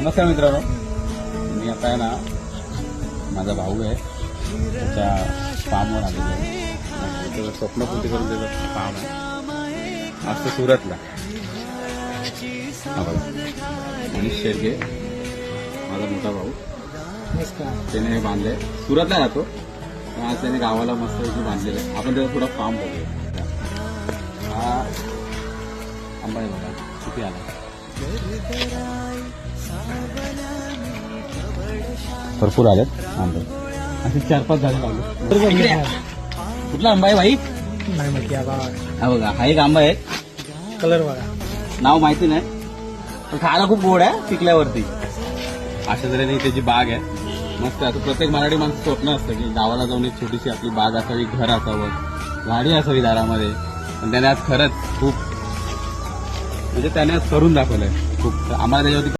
नमस्कार मित्रांनो. मी आता आहे ना माझा भाऊ आहे. त्याच्या फार्मवर आलेलो आहे. त्याचं स्वप्नपूर्ती करून त्याचं फार्म आहे. आज तो सुरतला. हा बघा. मनीष शेळके माझा मोठा भाऊ. त्याने हे बांधले सुरतला राहतो आज त्याने गावाला मस्त बांधलेलं आहे. आपण त्याचा थोडा फार्म बघूया. हा आंबा बघा. किती आला? भरपूर आलेत आंबे. असे चार पाच झाडे लावले. कुठला आंबा आहे भाई नाही माहिती हा बघा. हा एक आंबा आहे. कलर बघा. नाव माहिती नाही. पण खायला खूप गोड आहे पिकल्यावरती. अशा तऱ्हेने त्याची बाग आहे. मस्त आता प्रत्येक मराठी माणसं स्वप्न असतं की गावाला जाऊन एक छोटीशी आपली बाग असावी घर असावं झाडी असावी दारामध्ये. पण त्याने आज खरंच खूप म्हणजे त्याने आज करून दाखवलंय. खूप. आम्हाला त्याच्यावरती